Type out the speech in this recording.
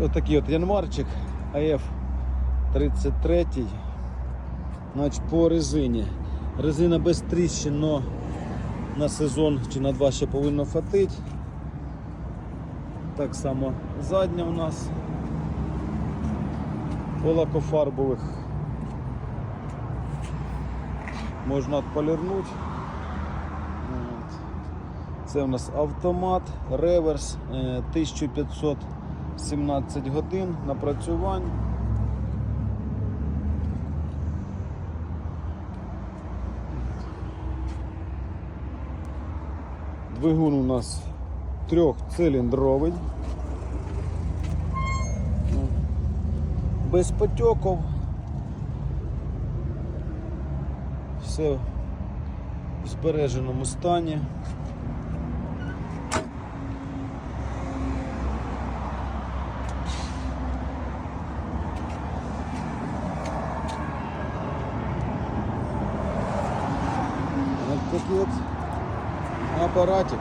Ось такий от янмарчик АФ-33, значить по резині. Резина без тріщин, но на сезон чи на два ще повинно фатити. Так само задня у нас по лакофарбових можна полірнути. Це у нас автомат, реверс е, 1500. 17 годин напрацювань. Двигун у нас трьохциліндровий. Без потьоків. Все в збереженому стані. Такий от апаратик.